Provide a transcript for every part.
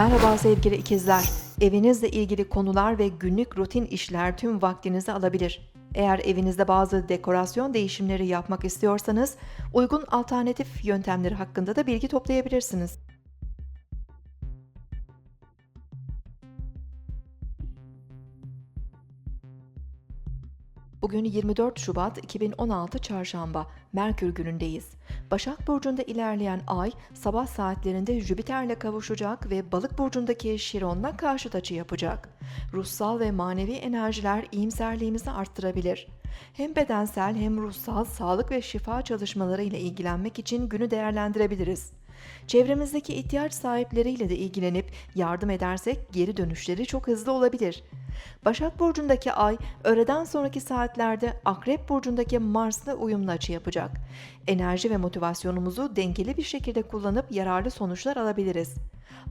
Merhaba sevgili ikizler. Evinizle ilgili konular ve günlük rutin işler tüm vaktinizi alabilir. Eğer evinizde bazı dekorasyon değişimleri yapmak istiyorsanız uygun alternatif yöntemleri hakkında da bilgi toplayabilirsiniz. Bugün 24 Şubat 2016 Çarşamba, Merkür günündeyiz. Başak Burcu'nda ilerleyen ay sabah saatlerinde Jüpiter'le kavuşacak ve Balık Burcu'ndaki Şiron'la karşıt açı yapacak. Ruhsal ve manevi enerjiler iyimserliğimizi arttırabilir. Hem bedensel hem ruhsal sağlık ve şifa çalışmaları ile ilgilenmek için günü değerlendirebiliriz. Çevremizdeki ihtiyaç sahipleriyle de ilgilenip yardım edersek geri dönüşleri çok hızlı olabilir. Başak Burcu'ndaki ay öğleden sonraki saatlerde Akrep Burcu'ndaki Mars'la uyumlu açı yapacak. Enerji ve motivasyonumuzu dengeli bir şekilde kullanıp yararlı sonuçlar alabiliriz.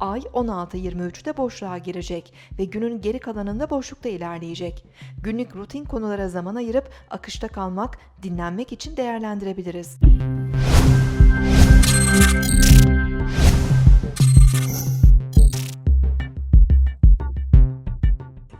Ay 16-23'te boşluğa girecek ve günün geri kalanında boşlukta ilerleyecek. Günlük rutin konulara zaman ayırıp akışta kalmak, dinlenmek için değerlendirebiliriz.